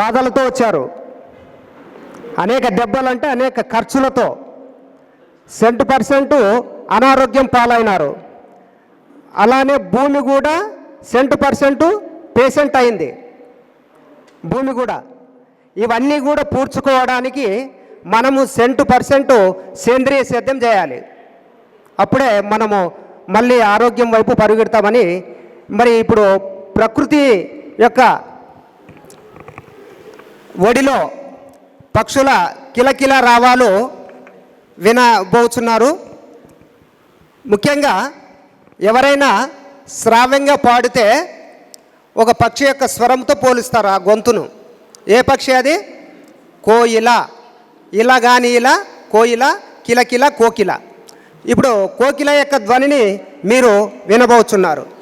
బాధలతో వచ్చారు. అనేక దెబ్బలంటే అనేక ఖర్చులతో సెంటు పర్సెంట్ అనారోగ్యం పాలైనారు. అలానే భూమి కూడా సెంటు పర్సెంట్ పేషెంట్ అయింది. భూమి కూడా. ఇవన్నీ కూడా పూడ్చుకోవడానికి మనము సెంటు పర్సెంట్ సేంద్రియ సేద్యం చేయాలి. అప్పుడే మనము మళ్ళీ ఆరోగ్యం వైపు పరుగెడతామని మరి ఇప్పుడు ప్రకృతి యొక్క ఒడిలో పక్షుల కిలకిల రావాలు వినబోచున్నారు. ముఖ్యంగా ఎవరైనా శ్రావ్యంగా పాడితే ఒక పక్షి యొక్క స్వరంతో పోలుస్తారు ఆ గొంతును. ఏ పక్షి అది? కోయిల. ఇలా కానీ ఇలా కోయిల కిలకిల కోకిల. ఇప్పుడు కోకిల యొక్క ధ్వనిని మీరు వినబోచున్నారు.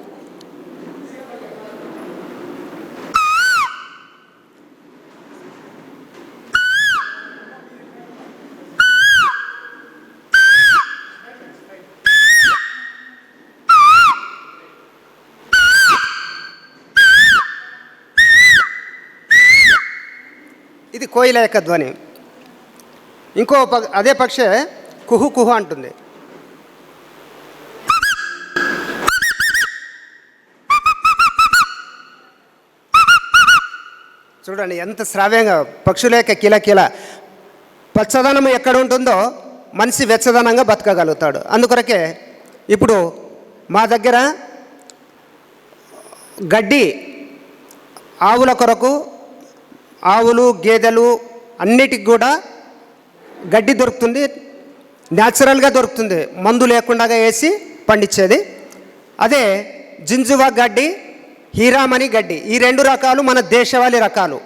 ఇది కోయిల యొక్క ధ్వని. ఇంకో ప- అదే పక్షే కుహు కుహు అంటుంది. చూడండి ఎంత శ్రావ్యంగా పక్షుల యొక్క కిల కిల పచ్చదనం ఎక్కడ ఉంటుందో మనిషి వెచ్చదనంగా బతకగలుగుతాడు. అందుకొరకే ఇప్పుడు మా దగ్గర గడ్డి ఆవుల కొరకు ఆవులు గేదెలు అన్నిటికి కూడా గడ్డి దొరుకుతుంది. న్యాచురల్గా దొరుకుతుంది. మందు లేకుండా వేసి పండించేది. అదే జింజువా గడ్డి హీరామణి గడ్డి ఈ రెండు రకాలు మన దేశవాళీ రకాలు.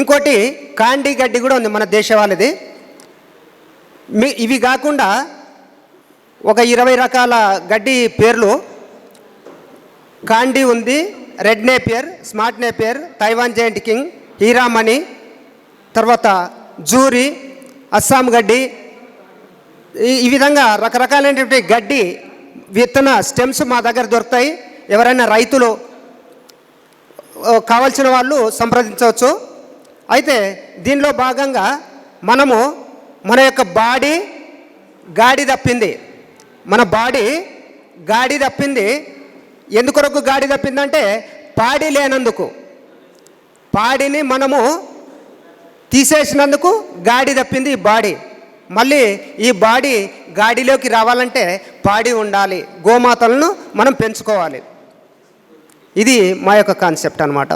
ఇంకోటి కాండి గడ్డి కూడా ఉంది మన దేశవాళిది. మీ ఇవి కాకుండా ఒక ఇరవై రకాల గడ్డి పేర్లు. కాండి ఉంది red napier smart napier Taiwan giant king Heeramani తర్వాత జూరి అస్సాం గడ్డి ఈ ఈ విధంగా రకరకాలైనటువంటి గడ్డి విత్తన స్టెమ్స్ మా దగ్గర దొరుకుతాయి. ఎవరైనా రైతులు కావాల్సిన వాళ్ళు సంప్రదించవచ్చు. అయితే దీనిలో భాగంగా మనము మన యొక్క బాడీ గాడి తప్పింది. మన బాడీ గాడి తప్పింది. ఎందుకొరకు గాడి తప్పిందంటే పాడి లేనందుకు. పాడిని మనము తీసేసినందుకు గాడి తప్పింది ఈ బాడీ. మళ్ళీ ఈ బాడీ గాడిలోకి రావాలంటే పాడి ఉండాలి. గోమాతలను మనం పెంచుకోవాలి. ఇది మా యొక్క కాన్సెప్ట్ అనమాట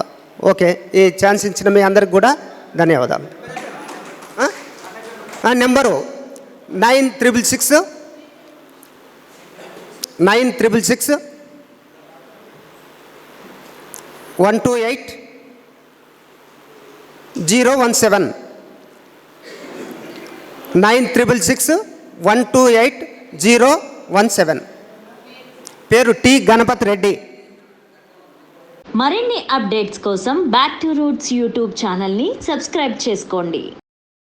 ఓకే ఈ ఛాన్స్ ఇచ్చిన మీ అందరికి కూడా ధన్యవాదాలు. Number nine triple six nine triple six one two eight zero one seven. Nine triple six one two eight zero one seven. పేరు టి గణపతి రెడ్డి. మరిన్ని అప్డేట్స్ కోసం బ్యాక్ టు రూట్స్ యూట్యూబ్ ఛానల్ని సబ్స్క్రైబ్ చేసుకోండి.